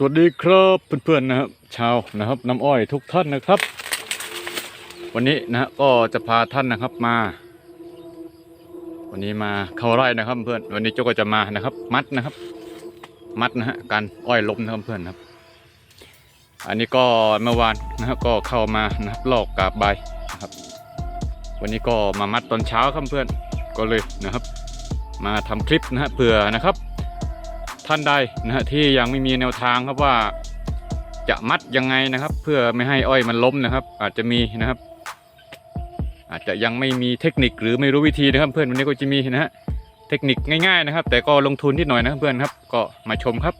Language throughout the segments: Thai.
สวัสดีครับเพื่อนๆนะครับชาวนะครับน้ำอ้อยทุกท่านนะครับ วันนี้นะก็จะพาท่านนะครับมา วันนี้มาเข้าไร่นะครับเพื่อนวันนี้เจ้าก็จะมานะครับ มัดนะครับ มัดนะฮะการอ้อยล้มนะครับเพื่อนครับ อันนี้ก็เมื่อวานนะฮะก็เข้ามานะครับลอกกาบใบนะครับ วันนี้ก็มามัดตอนเช้าครับเพื่อนก็เลยนะครับ มาทำคลิปนะฮะเผื่อนะครับ ท่านใดนะฮะที่ยังไม่มีแนวทางครับว่าจะมัดยังไงนะครับ เพื่อไม่ให้อ้อยมันล้มนะครับ อาจจะมีนะครับ อาจจะยังไม่มีเทคนิคหรือไม่รู้วิธีนะครับ เพื่อนวันนี้ก็จะมีนะฮะเทคนิคง่ายๆนะครับ แต่ก็ลงทุนที่หน่อยนะครับเพื่อนครับ ก็มาชมครับ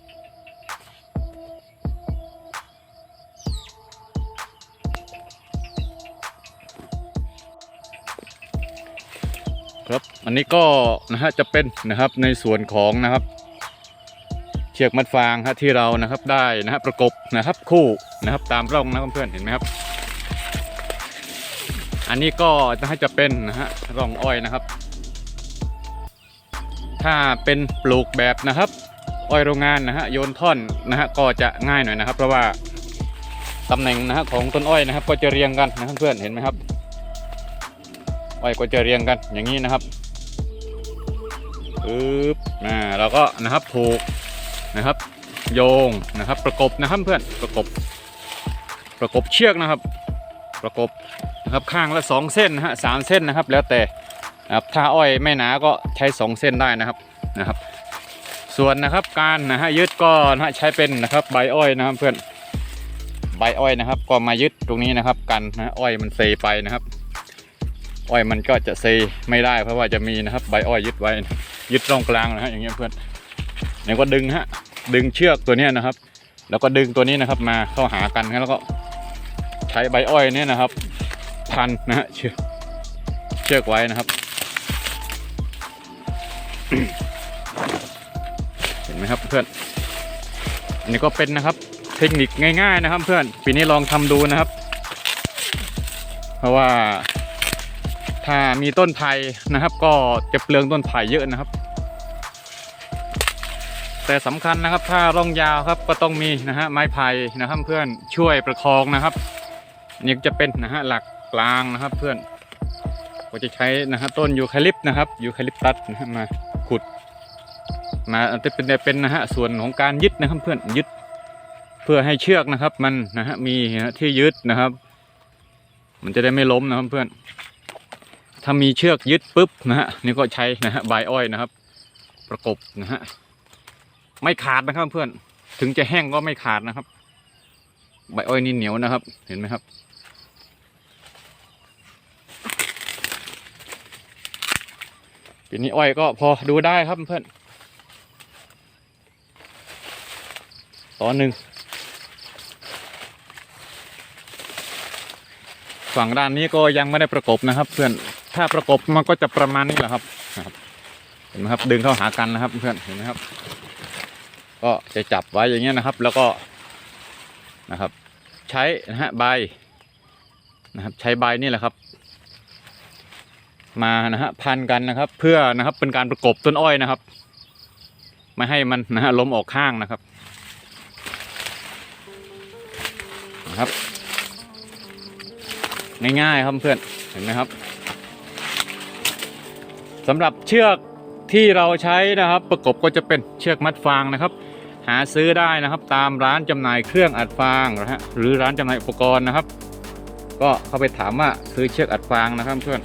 ครับอันนี้ก็นะฮะจะเป็นนะครับในส่วนของนะครับ ชือกมัดฟางฮะที่เรานะครับได้นะฮะประกบนะครับคู่นะครับตามร่องนะเพื่อนเห็นไหมครับ อันนี้ก็นะฮะจะเป็นนะฮะร่องอ้อยนะครับ ถ้าเป็นปลูกแบบนะครับอ้อยโรงงานนะฮะโยนท่อนนะฮะก็จะง่ายหน่อยนะครับ เพราะว่าตำแหน่งนะฮะของต้นอ้อยนะครับ ก็จะเรียงกันนะเพื่อนเห็นไหมครับอ้อยก็จะเรียงกันอย่างนี้นะครับปึ๊บอ่าเราก็นะครับผูก นะครับ โยงนะครับ ประกบนะครับเพื่อนประกบ ประกบเชือกนะครับ ประกบนะครับข้างละสองเส้นนะฮะสามเส้นนะครับ แล้วแต่นะครับถ้าอ้อยไม่หนาก็ใช้สองเส้นได้นะครับนะครับ ส่วนนะครับการนะฮะยึดก็นะฮะใช้เป็นนะครับใบอ้อยนะครับเพื่อนใบอ้อยนะครับ ก็มายึดตรงนี้นะครับ กันนะอ้อยมันเซไปนะครับ อ้อยมันก็จะเซไม่ได้เพราะว่าจะมีนะครับ ใบอ้อยยึดไว้ ยึดตรงกลางนะฮะอย่างเงี้ยเพื่อน เนี่ยก็ดึงฮะดึงเชือกตัวนี้นะครับ แล้วก็ดึงตัวนี้นะครับมาเข้าหากันแล้วก็ใช้ใบอ้อยเนี่ยนะครับ พันนะฮะเชือกเชือกไว้นะครับ เห็นไหมครับเพื่อนอันนี้ก็เป็นนะครับ เทคนิคง่าย ๆนะครับ เพื่อนปีนี้ลองทำดูนะครับ เพราะว่าถ้ามีต้นไผ่นะครับ ก็จะเปลืองต้นไผ่เยอะนะครับ แต่สำคัญนะครับถ้าร่องยาวครับก็ต้องมีนะฮะไม้ไผ่นะครับเพื่อนช่วยประคองนะครับนี่จะเป็นนะฮะหลักกลางนะครับเพื่อนก็จะใช้นะฮะต้นยูคาลิปนะครับยูคาลิปตัสนะฮะมาขุด มาจะเป็นเป็นนะฮะส่วนของการยึดนะครับเพื่อนยึดเพื่อให้เชือกนะครับ มันนะฮะมีนะฮะที่ยึดนะครับ มันจะได้ไม่ล้มนะครับเพื่อน ถ้ามีเชือกยึดปุ๊บนะฮะนี่ก็ใช้นะฮะใบอ้อยนะครับ ประกบนะฮะ ไม่ขาดนะครับเพื่อน ถึงจะแห้งก็ไม่ขาดนะครับ ใบอ้อยนี่เหนียวนะครับ เห็นไหมครับ ปีนี้อ้อยก็พอดูได้ครับเพื่อนตอนหนึ่งฝั่งด้านนี้ก็ยังไม่ได้ประกบนะครับ เพื่อน ถ้าประกบมันก็จะประมาณนี้แหละครับนะครับเห็นไหมครับ ดึงเข้าหากันนะครับ เพื่อน เห็นไหมครับ ก็จะจับไว้อย่างเงี้ยนะครับ แล้วก็นะครับ ใช้นะฮะใบนะครับ ใช้ใบนี่แหละครับ มานะฮะพันกันนะครับ เพื่อนะครับเป็นการประกบต้นอ้อยนะครับ ไม่ให้มันนะฮะล้มออกข้างนะครับนะครับง่ายๆครับเพื่อนเห็นไหมครับสำหรับเชือกที่เราใช้นะครับ ประกบก็จะเป็นเชือกมัดฟางนะครับ หาซื้อได้นะครับ ตามร้านจำหน่ายเครื่องอัดฟางนะฮะหรือร้านจำหน่ายอุปกรณ์นะครับ ก็เข้าไปถามว่าซื้อเชือกอัดฟางนะครับเพื่อน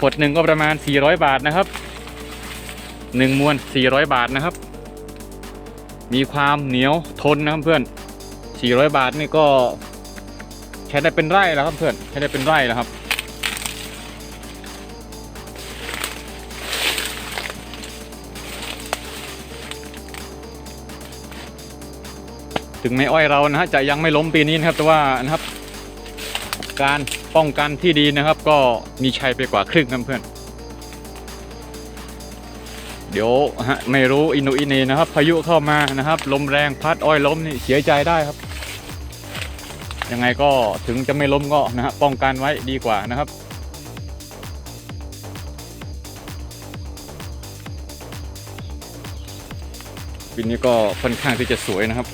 ขดหนึ่งก็ประมาณ 400 บาทนะครับหนึ่งมวน 400 บาทนะครับ มีความเหนียวทนนะครับเพื่อน 400 บาทนี่ก็ใช้ได้เป็นไร่แล้วครับเพื่อนใช้ได้เป็นไร่แล้วครับ ถึงแม้อ้อยเรานะฮะจะยังไม่ล้มปีนี้นะครับแต่ว่านะครับ การป้องกันที่ดีนะครับ ก็มีชัยไปกว่าครึ่งครับเพื่อน เดี๋ยวฮะไม่รู้อินุอินีนะครับ พายุเข้ามานะครับ ลมแรงพัดอ้อยล้มนี่เสียใจได้ครับ ยังไงก็ถึงจะไม่ล้มก็นะฮะป้องกันไว้ดีกว่านะครับปีนี้ก็ค่อนข้างที่จะสวยนะครับ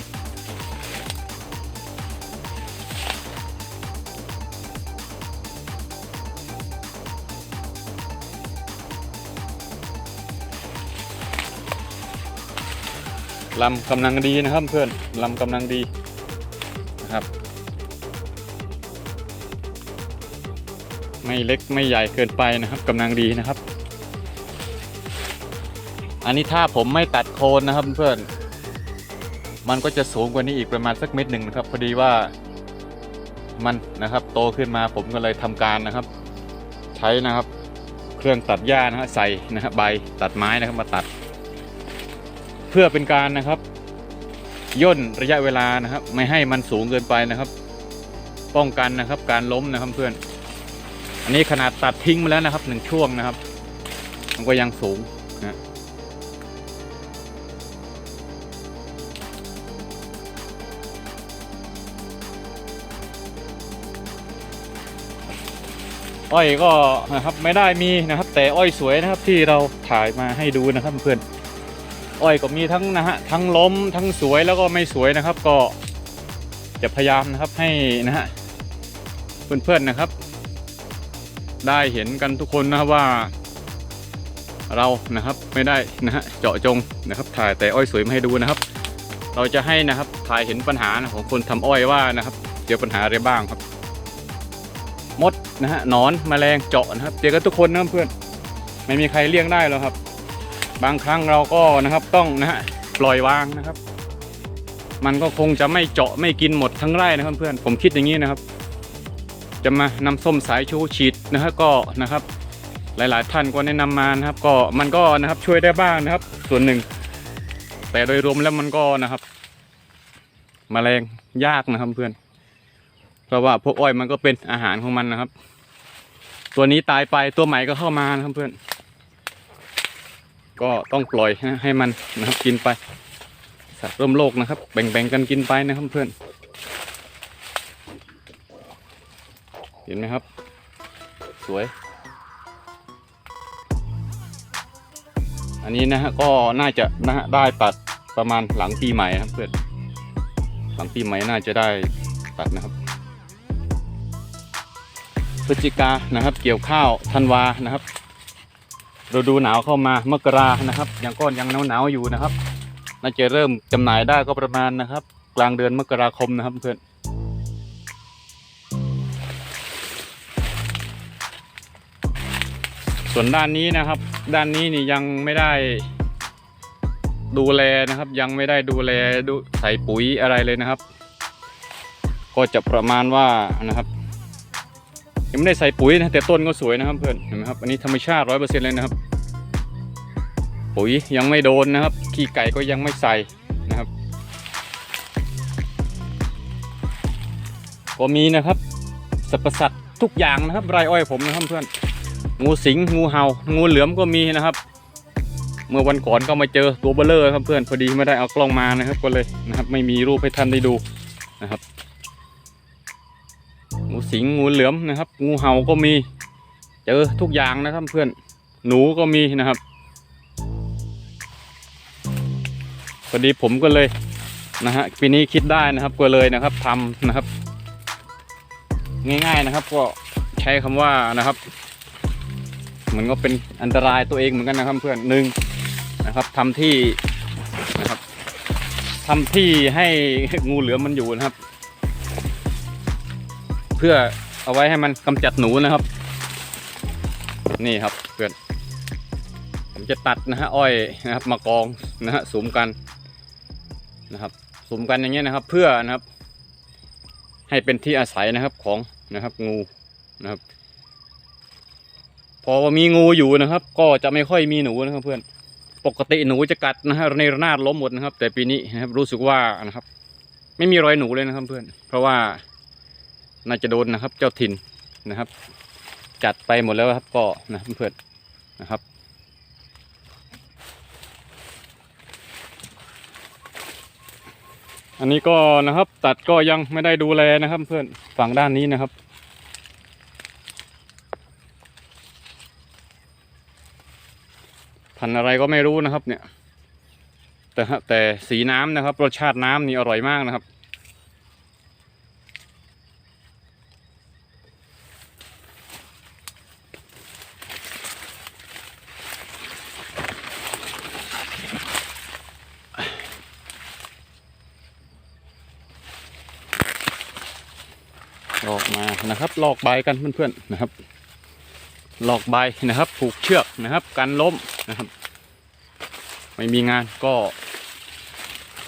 ลำกำลังดีนะครับเพื่อนลำกำลังดีนะครับ ไม่เล็กไม่ใหญ่เกินไปนะครับกำลังดีนะครับ อันนี้ถ้าผมไม่ตัดโคนนะครับเพื่อนมันก็จะสูงกว่านี้อีกประมาณสักเม็ดหนึ่งนะครับพอดีว่ามันนะครับ โตขึ้นมาผมก็เลยทำการนะครับ ใช้นะครับ เครื่องตัดหญ้านะฮะใส่นะฮะใบตัดไม้นะครับมาตัด เพื่อเป็นการนะครับ ย่นระยะเวลานะครับ ไม่ให้มันสูงเกินไปนะครับ ป้องกันนะครับ การล้มนะครับเพื่อน อันนี้ขนาดตัดทิ้งมาแล้วนะครับหนึ่งช่วงนะครับ มันก็ยังสูงนะอ้อยก็นะครับไม่ได้มีนะครับ แต่อ้อยสวยนะครับที่เราถ่ายมาให้ดูนะครับเพื่อน อ้อยก็มีทั้งนะฮะทั้งล้มทั้งสวยแล้วก็ไม่สวยนะครับ ก็จะพยายามนะครับให้นะฮะเพื่อนๆนะครับ ได้เห็นกันทุกคนนะครับว่า เรานะครับไม่ได้นะฮะเจาะจงนะครับ ถ่ายแต่อ้อยสวยมาให้ดูนะครับ เราจะให้นะครับถ่ายเห็นปัญหาของคนทำอ้อยว่านะครับเจอปัญหาอะไรบ้างครับ มดนะฮะนอนแมลงเจาะนะครับ เจอกันทุกคนนะเพื่อนไม่มีใครเลี่ยงได้หรอกครับ บางครั้งเราก็นะครับต้องนะฮะปล่อยวางนะครับ มันก็คงจะไม่เจาะไม่กินหมดทั้งไร่นะครับเพื่อนผมคิดอย่างนี้นะครับ จะมานำส้มสายชูฉีดนะฮะก็นะครับ หลายๆท่านก็แนะนำมานะครับ ก็มันก็นะครับช่วยได้บ้างนะครับ ส่วนหนึ่ง แต่โดยรวมแล้วมันก็นะครับมแมลงยากนะครับเพื่อน เพราะว่าพวกอ้อยมันก็เป็นอาหารของมันนะครับ ตัวนี้ตายไปตัวใหม่ก็เข้ามานะครับเพื่อน ก็ต้องปล่อยให้มันนะครับกินไป สัตว์ร่วมโลกนะครับ แบ่งๆกันกินไปนะครับเพื่อน เห็นไหมครับ สวย อันนี้นะฮะก็น่าจะนะฮะได้ตัดประมาณหลังปีใหม่นะครับเพื่อน หลังปีใหม่น่าจะได้ตัดนะครับพฤศจิกานะครับ เกี่ยวข้าวธันวานะครับ ฤดูหนาวเข้ามามกรานะครับยังก้อนยังหนาวหนาวๆอยู่นะครับ น่าจะเริ่มจำหน่ายได้ก็ประมาณนะครับ กลางเดือนมกราคมนะครับเพื่อนส่วนด้านนี้นะครับ ด้านนี้นี่ยังไม่ได้ดูแลนะครับ ยังไม่ได้ดูแลดูใส่ปุ๋ยอะไรเลยนะครับ ก็จะประมาณว่านะครับ ยังไม่ได้ใส่ปุ๋ยนะแต่ต้นก็สวยนะครับเพื่อนเห็นไหมครับอันนี้ธรรมชาติร้อยเปอร์เซ็นต์เลยนะครับ ปุ๋ยยังไม่โดนนะครับ ขี้ไก่ก็ยังไม่ใส่นะครับ ก็มีนะครับสรรพสัตว์ทุกอย่างนะครับไรอ้อยผมนะครับเพื่อนงูสิงงูเห่างูเหลือมก็มีนะครับ เมื่อวันก่อนก็มาเจอตัวเบลเลอร์ครับเพื่อนพอดีไม่ได้เอากล้องมานะครับ ก็เลยนะครับ ไม่มีรูปให้ท่านได้ดูนะครับ งูสิงงูเหลือมนะครับ งูเห่าก็มี เจอทุกอย่างนะครับเพื่อนหนูก็มีนะครับพอดีผมก็เลยนะฮะปีนี้คิดได้นะครับก็เลยนะครับทำนะครับ ง่ายๆนะครับ ก็ใช้คำว่านะครับมันก็เป็นอันตรายตัวเองเหมือนกันนะครับเพื่อนหนึ่งนะครับทำที่นะครับทำที่ให้งูเหลือมมันอยู่นะครับ เพื่อเอาไว้ให้มันกำจัดหนูนะครับ นี่ครับเพื่อนผมจะตัดนะฮะอ้อยนะครับ มากองนะฮะสุมกันนะครับสุมกันอย่างเงี้ยนะครับ เพื่อนะครับ ให้เป็นที่อาศัยนะครับของนะครับงูนะครับ พอมีงูอยู่นะครับ ก็จะไม่ค่อยมีหนูนะครับเพื่อนปกติหนูจะกัดนะฮะในระนาดล้มหมดนะครับ แต่ปีนี้นะครับรู้สึกว่านะครับ ไม่มีรอยหนูเลยนะครับเพื่อน เพราะว่า น่าจะโดนนะครับ เจ้าถิ่นนะครับ จัดไปหมดแล้วครับก็นะเพื่อนนะครับ อันนี้ก็นะครับ ตัดก็ยังไม่ได้ดูแลนะครับ เพื่อนฝั่งด้านนี้นะครับพันอะไรก็ไม่รู้นะครับเนี่ย แต่แต่สีน้ำนะครับ รสชาติน้ำนี่อร่อยมากนะครับ ลอกมานะครับลอกใบกันเพื่อนๆนะครับลอกใบนะครับ ผูกเชือกนะครับ กันล้มนะครับ ไม่มีงานก็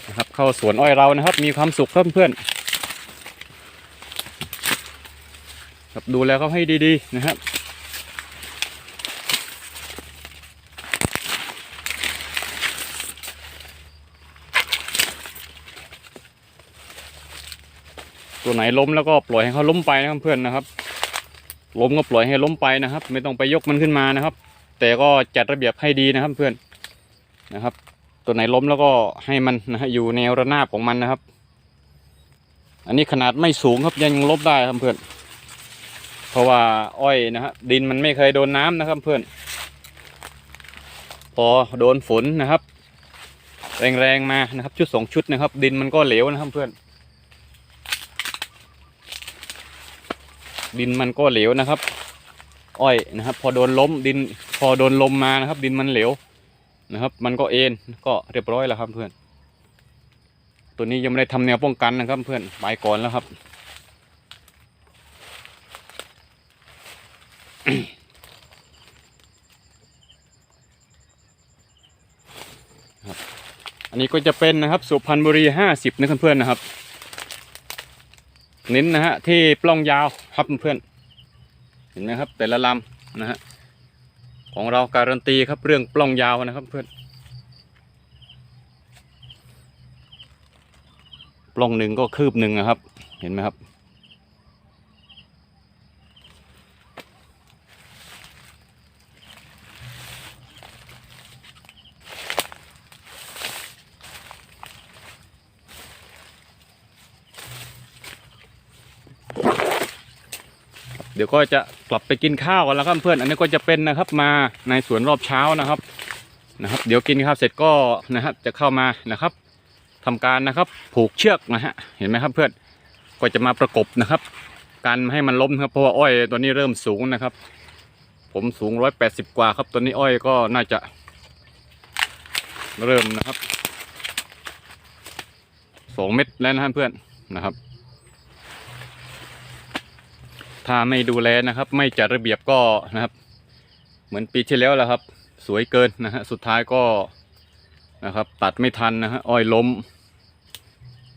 นะครับเข้าสวนอ้อยเรานะครับ มีความสุขเพื่อนครับดูแลเขาให้ดีๆนะครับ ตัวไหนล้มแล้วก็ปล่อยให้เขาล้มไปนะครับเพื่อนนะครับ ล้มก็ปล่อยให้ล้มไปนะครับ ไม่ต้องไปยกมันขึ้นมานะครับ แต่ก็จัดระเบียบให้ดีนะครับเพื่อนนะครับ ตัวไหนล้มแล้วก็ให้มันนะฮะอยู่แนวระนาบของมันนะครับ อันนี้ขนาดไม่สูงครับยังลบได้ครับเพื่อน เพราะว่าอ้อยนะฮะดินมันไม่เคยโดนน้ำนะครับเพื่อน พอโดนฝนนะครับ แรงๆมานะครับ ชุดสองชุดนะครับ ดินมันก็เหลวนะครับเพื่อน ดินมันก็เหลวนะครับ อ้อยนะครับ พอโดนล้มดิน พอโดนลมมานะครับ ดินมันเหลวนะครับ มันก็เอ็นก็เรียบร้อยแล้วครับเพื่อน ตัวนี้ยังไม่ได้ทำแนวป้องกันนะครับ เพื่อนไปก่อนแล้วครับอันนี้ก็จะเป็นนะครับสุพรรณบุรีห้าสิบนะเพื่อนนะครับ เน้นนะฮะที่ปล้องยาวครับเพื่อนเห็นไหมครับ แต่ละลำนะฮะของเราการันตีครับเรื่องปล้องยาวนะครับเพื่อนปล้องหนึ่งก็คืบหนึ่งนะครับ เห็นไหมครับ ดี๋ยวก็จะกลับไปกินข้าวกันแล้วครับเพื่อนอันนี้ก็จะเป็นนะครับมาในสวนรอบเช้านะครับนะครับ เดี๋ยวกินข้าวเสร็จก็นะครับจะเข้ามานะครับทำการนะครับผูกเชือกนะฮะเห็นไหมครับเพื่อนก็จะมาประกบนะครับ การให้มันล้มครับเพราะว่าอ้อยตัวนี้เริ่มสูงนะครับ ผมสูงร้อยแปดสิบกว่าครับตัวนี้อ้อยก็น่าจะ เริ่มนะครับสองเม็ดแล้วนะครับเพื่อนนะครับ ถ้าไม่ดูแลนะครับ ไม่จัดระเบียบก็นะครับ เหมือนปีที่แล้วแหละครับ สวยเกินนะฮะสุดท้ายก็นะครับ ตัดไม่ทันนะฮะอ้อยล้ม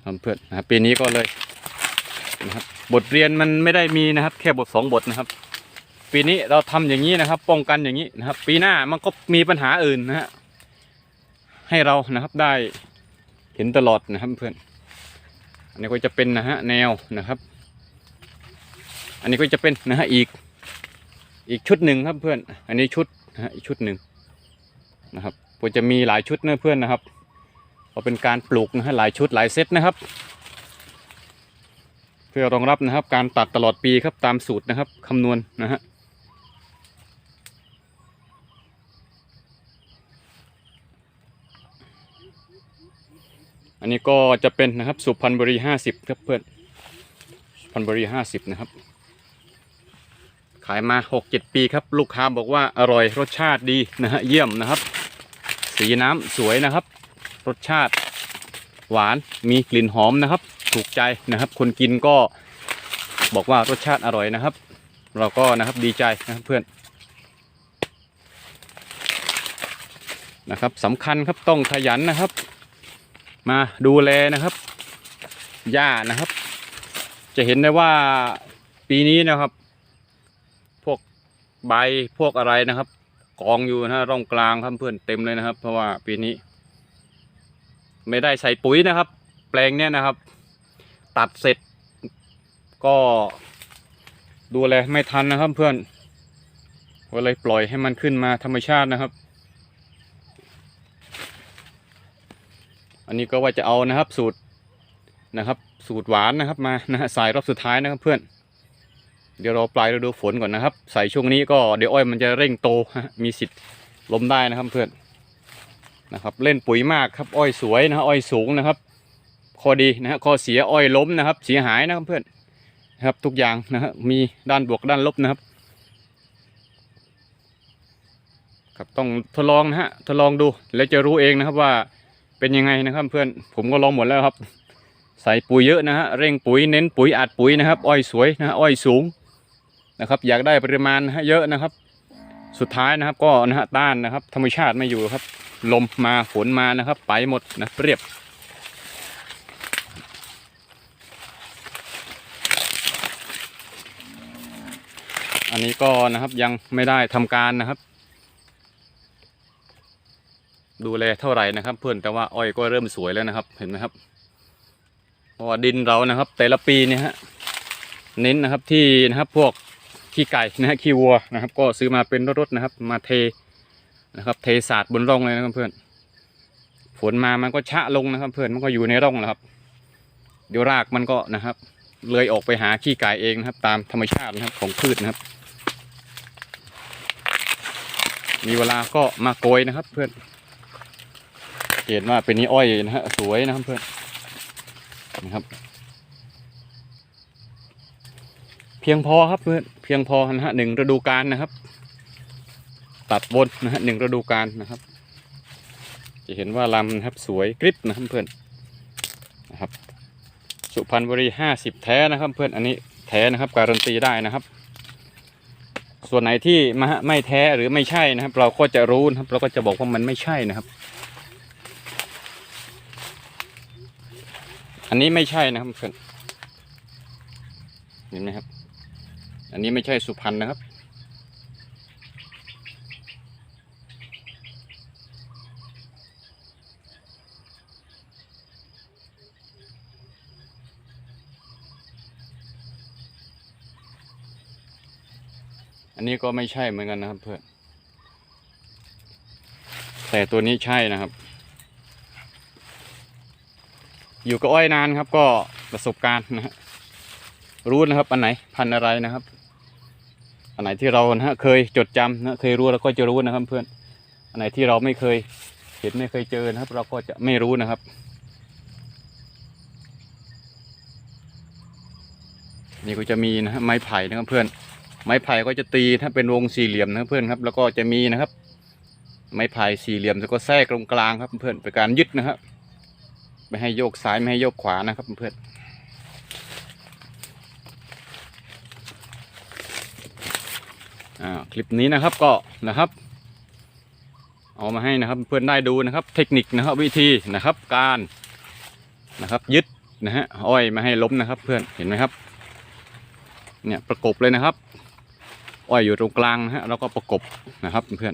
ครับเพื่อนนะปีนี้ก็เลยนะครับบทเรียนมันไม่ได้มีนะครับ แค่บทสองบทนะครับ ปีนี้เราทำอย่างนี้นะครับ ป้องกันอย่างนี้นะครับ ปีหน้ามันก็มีปัญหาอื่นนะฮะให้เรานะครับได้เห็นตลอดนะครับเพื่อนอันนี้ก็จะเป็นนะฮะแนวนะครับ อันนี้ก็จะเป็นนะฮะอีกอีกชุดหนึ่งครับเพื่อน อันนี้ชุดนะฮะอีกชุดหนึ่งนะครับก็จะมีหลายชุดนะเพื่อนนะครับก็เป็นการปลูกนะฮะหลายชุดหลายเซตนะครับ เพื่อรองรับนะครับ การตัดตลอดปีครับตามสูตรนะครับคำนวณนะฮะอันนี้ก็จะเป็นนะครับสุพรรณบุรีห้าสิบครับเพื่อนสุพรรณบุรีห้าสิบนะครับ ขายมาหกเจ็ดปีครับ ลูกค้าบอกว่าอร่อยรสชาติดีนะฮะเยี่ยมนะครับ สีน้ำสวยนะครับ รสชาติหวานมีกลิ่นหอมนะครับ ถูกใจนะครับ คนกินก็บอกว่ารสชาติอร่อยนะครับ เราก็นะครับดีใจนะครับเพื่อนนะครับสำคัญครับต้องขยันนะครับ มาดูแลนะครับหญ้านะครับ จะเห็นได้ว่าปีนี้นะครับ ใบพวกอะไรนะครับ กองอยู่นะร่องกลางครับเพื่อนเต็มเลยนะครับ เพราะว่าปีนี้ ไม่ได้ใส่ปุ๋ยนะครับ แปลงเนี้ยนะครับ ตัดเสร็จก็ดูแลไม่ทันนะครับเพื่อนก็เลยปล่อยให้มันขึ้นมาธรรมชาตินะครับ อันนี้ก็ว่าจะเอานะครับสูตรนะครับ สูตรหวานนะครับมานะฮะใส่รอบสุดท้ายนะครับเพื่อน เดี๋ยวรอปลายฤดูฝนก่อนนะครับ ใส่ช่วงนี้ก็เดี๋ยวอ้อยมันจะเร่งโตมีสิทธิ์ล้มได้นะครับเพื่อนนะครับ เล่นปุ๋ยมากครับอ้อยสวยนะอ้อยสูงนะครับข้อดีนะฮะข้อเสียอ้อยล้มนะครับ เสียหายนะครับเพื่อนนะครับทุกอย่างนะฮะมีด้านบวกด้านลบนะครับครับต้องทดลองนะฮะทดลองดูแล้วจะรู้เองนะครับว่าเป็นยังไงนะครับเพื่อนผมก็ลองหมดแล้วครับ ใส่ปุ๋ยเยอะนะฮะเร่งปุ๋ยเน้นปุ๋ยอัดปุ๋ยนะครับ อ้อยสวยนะอ้อยสูง นะครับ อยากได้ปริมาณเยอะนะครับ สุดท้ายนะครับก็นะฮะต้านนะครับ ธรรมชาติไม่อยู่ครับ ลมมาฝนมานะครับ ไปหมดนะเรียบอันนี้ก็นะครับยังไม่ได้ทำการนะครับ ดูแลเท่าไหร่นะครับ เพื่อนแต่ว่าอ้อยก็เริ่มสวยแล้วนะครับ เห็นไหมครับเพราะว่าดินเรานะครับ แต่ละปีเนี่ยฮะเน้นนะครับที่นะครับพวก ขี้ไก่นะฮะขี้วัวนะครับ ก็ซื้อมาเป็นรถๆนะครับ มาเทนะครับเทสาดบนร่องเลยนะครับเพื่อนฝนมามันก็ชะลงนะครับ เพื่อนมันก็อยู่ในร่องนะครับ เดี๋ยวรากมันก็นะครับเลยออกไปหาขี้ไก่เองนะครับ ตามธรรมชาตินะครับของพืชนะครับ มีเวลาก็มาโกยนะครับ เพื่อนเห็นว่าเป็นนี้อ้อยนะฮะสวยนะครับเพื่อนนะครับ เพียงพอครับเพื่อนเพียงพอนะฮะหนึ่งฤดูกาลนะครับ ตัดวนนะฮะหนึ่งฤดูกาลนะครับ จะเห็นว่าลำนะครับสวยกริบนะครับเพื่อนนะครับ สุพรรณบุรีห้าสิบแท้นะครับ เพื่อนอันนี้แท้นะครับ การันตีได้นะครับ ส่วนไหนที่มาไม่แท้หรือไม่ใช่นะครับ เราก็จะรู้นะครับ เราก็จะบอกว่ามันไม่ใช่นะครับ อันนี้ไม่ใช่นะครับเพื่อนเห็นไหมครับ อันนี้ไม่ใช่สุพรรณนะครับ อันนี้ก็ไม่ใช่เหมือนกันนะครับเพื่อน แต่ตัวนี้ใช่นะครับ อยู่กับอ้อยนานครับก็ประสบการณ์นะฮะรู้นะครับอันไหนพันอะไรนะครับ อันไหนที่เรานะฮะเคยจดจำนะเคยรู้เราก็จะรู้นะครับเพื่อนอันไหนที่เราไม่เคยเห็นไม่เคยเจอนะครับ เราก็จะไม่รู้นะครับนี่ก็จะมีนะฮะไม้ไผ่นะครับเพื่อน ไม้ไผ่ก็จะตีถ้าเป็นวงสี่เหลี่ยมนะครับเพื่อนครับ แล้วก็จะมีนะครับ ไม้ไผ่สี่เหลี่ยมแล้วก็แทรกตรงกลางครับเพื่อนเป็นการยึดนะครับไม่ให้โยกซ้ายไม่ให้โยกขวานะครับเพื่อน อ่าคลิปนี้นะครับก็นะครับ เอามาให้นะครับเพื่อนได้ดูนะครับ เทคนิคนะครับวิธีนะครับการนะครับ ยึดนะฮะอ้อยมาให้ล้มนะครับ เพื่อนเห็นไหมครับ เนี่ยประกบเลยนะครับ อ้อยอยู่ตรงกลางนะฮะแล้วก็ประกบนะครับเพื่อน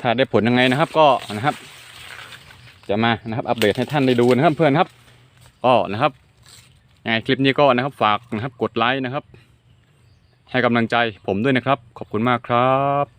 ถ้าได้ผลยังไงนะครับก็นะครับ จะมานะครับอัปเดตให้ท่านได้ดูนะครับเพื่อนครับก็นะครับยังไงคลิปนี้ก็นะครับฝากนะครับกดไลค์นะครับ ให้กำลังใจผมด้วยนะครับ ขอบคุณมากครับ